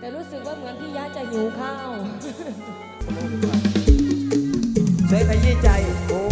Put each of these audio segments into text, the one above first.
แต่รู้สึกว่าเหมือนพี่ยะจะหิวข้าว ช่วยขยี้ใจโอ้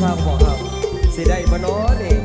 สางบอกเอบสิได้บ่น้อนี่